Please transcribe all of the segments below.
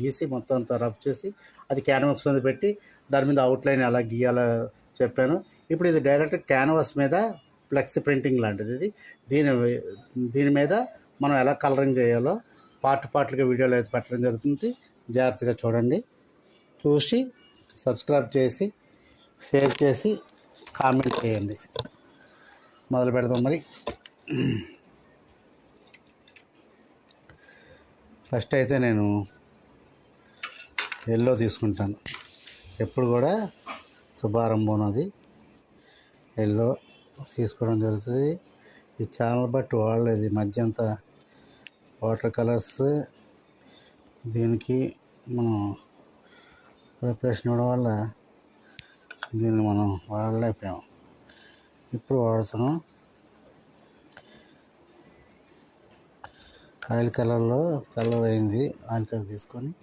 గీసి మొత్తం అంతా రబ్ చేసి అది క్యాన్వాస్ మీద పెట్టి దాని మీద అవుట్లైన్ ఎలా గీయాలో చెప్పాను. ఇప్పుడు ఇది డైరెక్ట్ క్యాన్వాస్ మీద ఫ్లెక్స్ ప్రింటింగ్ లాంటిది ఇది. దీని దీని మీద మనం ఎలా కలరింగ్ చేయాలో పార్ట్ పార్ట్లుగా వీడియోలో అయితే పెట్టడం జరుగుతుంది. జాగ్రత్తగా చూడండి. చూసి సబ్స్క్రైబ్ చేసి షేర్ చేసి కామెంట్ చేయండి. మొదలు పెడదాం మరి. ఫస్ట్ అయితే నేను ఎల్లో తీసుకుంటాను. ఎప్పుడు కూడా శుభారంభం అది ఎల్లో తీసుకోవడం జరుగుతుంది. ఈ ఛానల్ బట్టి వాడలేదు. ఈ మధ్య అంతా వాటర్ కలర్స్ దీనికి మనం ప్రిపరేషన్ ఇవ్వడం వల్ల దీన్ని మనం వాడలేకపోయాం. ఇప్పుడు వాడుతున్నాం. ఆయిల్ కలర్లో కలర్ అయింది. ఆయిల్ కలర్ తీసుకొని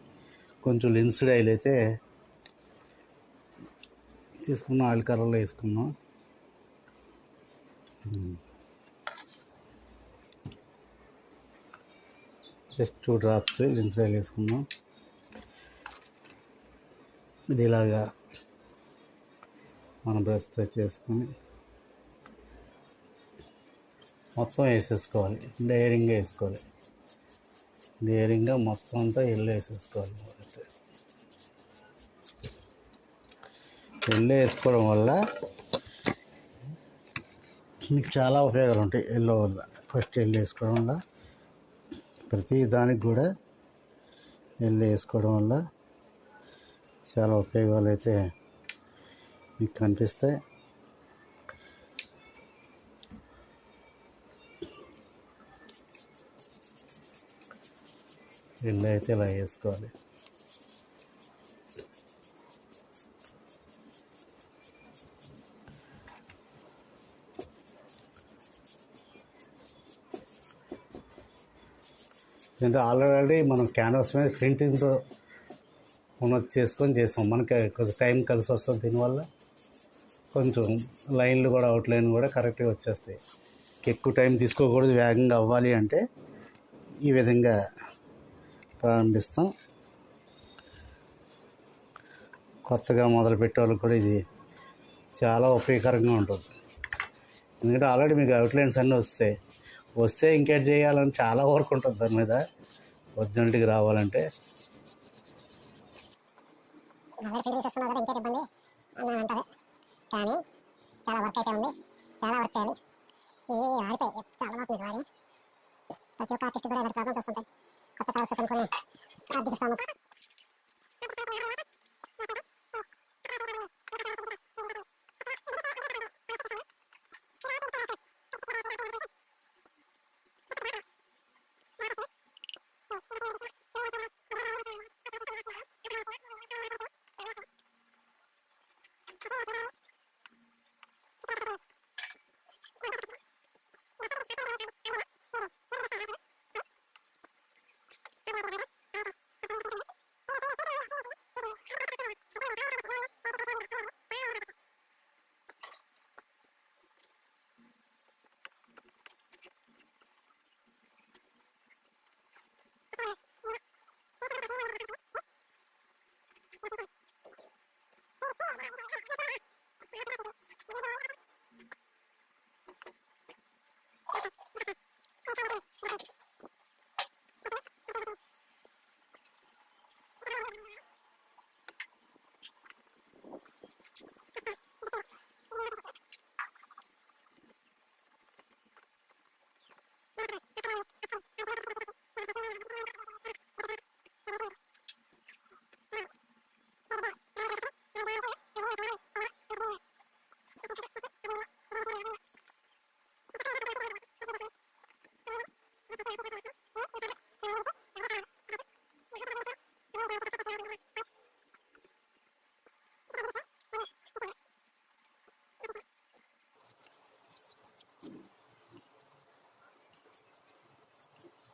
కొంచెం లిన్స్డ్ ఆయిల్ అయితే తీసుకున్న ఆయిల్ కర్రలో వేసుకున్నాం. Just two drops linseed oil వేసుకున్నాం. ఇది ఇలాగా మన బ్రష్తో చేసుకొని మొత్తం వేసేసుకోవాలి డైరింగ్గా వేసుకోవాలి. డైరింగ్గా మొత్తం అంతా ఎల్లు వేసేసుకోవాలి ఎల్లు వేసుకోవడం వల్ల మీకు చాలా ఉపయోగాలు ఉంటాయి ఎల్లో వల్ల. ఫస్ట్ ఎల్లు వేసుకోవడం వల్ల ప్రతి దానికి కూడా ఎల్లు వేసుకోవడం వల్ల చాలా ఉపయోగాలు అయితే మీకు కనిపిస్తాయి. ఇల్లు అయితే ఇలా వేసుకోవాలి. ఎందుకంటే ఆల్రెడీ మనం క్యాన్వాస్ మీద ప్రింటింగ్తో ఉన్నది చేసుకొని చేసాం. మనకి కొంచెం టైం కలిసి వస్తుంది దీనివల్ల. కొంచెం లైన్లు కూడా అవుట్లైన్ కూడా కరెక్ట్గా వచ్చేస్తాయి. ఎక్కువ టైం తీసుకోకూడదు వేగంగా అవ్వాలి అంటే ఈ విధంగా ప్రారంభిస్తాం. కొత్తగా మొదలుపెట్టే వాళ్ళకి కూడా ఇది చాలా ఉపయోగకరంగా ఉంటుంది. ఎందుకంటే ఆల్రెడీ మీకు అవుట్లైన్స్ అన్నీ వస్తాయి. వస్తే ఇంకేం చేయాలని చాలా వర్క్ ఉంటుంది దాని మీద. ఒరిజినల్టీకి రావాలంటే. కానీ చాలా వర్క్ అయితే ఉంది. చాలా వర్క్ చేయాలి. ఇవి ఆడిపోయి చాలా బాగుంది ఇది వాడి. ప్రతి ఒక్క ఆర్టిస్ట్ కూడా ఇలాంటి ప్రాబ్లమ్స్ వస్తుంటాయి. Kakakausapin ko na. Adi kasama ko.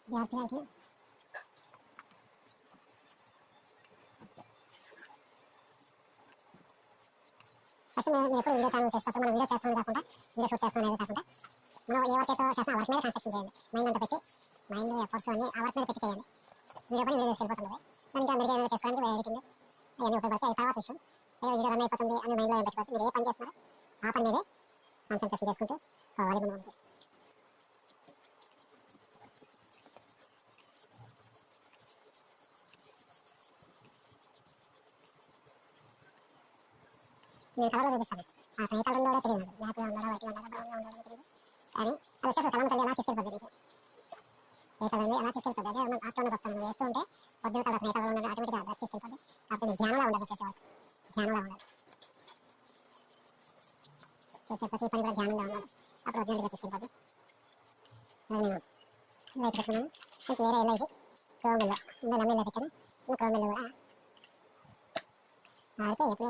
విద్యార్థులకి ఫస్ట్ నేను నేను ఎప్పుడు వీడియో ఛానల్ చేస్తాను మనం వీడియో చేస్తాను కాకుండా వీడియో షూట్ చేస్తాను అనేది కాకుండా మనం ఏ వర్క్ అయితే చేస్తాం ఆ వర్క్ మీద కాన్సెప్ట్ చేయండి. మైండ్ అంతా పెట్టి మైండ్ ఎఫర్ట్స్ అన్ని ఆ వర్క్ మీద పెట్టి చేయండి. వీడియో పని వీడియో తీసుకెళ్ళిపోతుంది సో ఇంకా మీరు ఏమైనా చేసుకోవడానికి వే ఎడిటింగ్ అవన్నీ ఉపయోగపడతాయి. అది తర్వాత విషయం. ఏదో వీడియో రన్ అయిపోతుంది అని మైండ్లో ఏం పెట్టుకోవచ్చు మీరు ఏ పని చేస్తున్నారో ఆ పని మీదే కాన్సన్ట్రేషన్ చేసుకుంటూ పోవాలి ముందు నేను కలర్లో చూపిస్తాను ఆ ఏ కలర్ ఉండదో తెలియదు నాకు బ్లాక్గా ఉండడం వైట్గా ఉండడం బ్రౌన్గా ఉండడం తెలియదు కానీ అది వచ్చేసి కలం తల్లి ఎలా తీసుకెళ్ళిపోతుంది మీకు ఏ కలర్ ఉంది ఎలా తీసుకెళ్ళిపోతుంది అదే మనం ఆఫ్టర్నూన్ వస్తాను వేస్తూ ఉంటే పొద్దున కలర్ ఏ కలర్ ఉన్నది ఆటోమేటిక్గా డ్రెస్ తీసుకెళ్ళిపోతుంది అప్పుడు నేను ధ్యానంలో ఉండదు చేసేవాళ్ళు ధ్యానంలో ఉండదు చేసే ప్రతి పని కూడా ధ్యానంలో ఉండదు అప్పుడు అర్జెంట్గా తీసుకెళ్ళిపోతుంది అది నేను లైట్ పెట్టుకున్నాను మీకు వేరే ఎల్ఐసి క్రోమిల్లో ఇందులో నమ్మిల్లో పెట్టాను ఇంకా క్రోమిల్లో కూడా అయితే ఎప్పుడు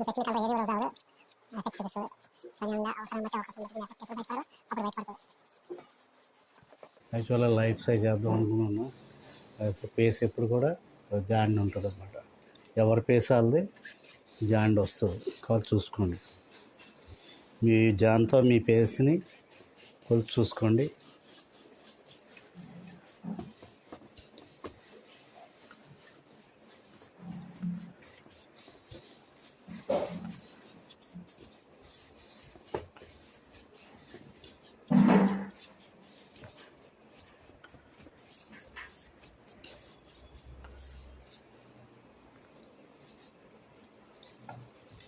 ఈ ఏది కూడా రాదు ఎఫెక్ట్ చూపిస్తుంది పని అవసరం బట్టి అవకాశం బట్టి ఎఫెక్ట్ ఎప్పుడు పెట్టారో అప్పుడు బయటపడుతుంది యాక్చువల్గా లైట్ సైజ్ చేద్దాం అనుకున్నాను. పేస్ ఎప్పుడు కూడా జాండ్ ఉంటుంది అనమాట ఎవరి పేస్ వాళ్ళది జాండ్ వస్తుంది. కాదు చూసుకోండి. మీ జాన్తో మీ పేస్ని కొలిచి చూసుకోండి.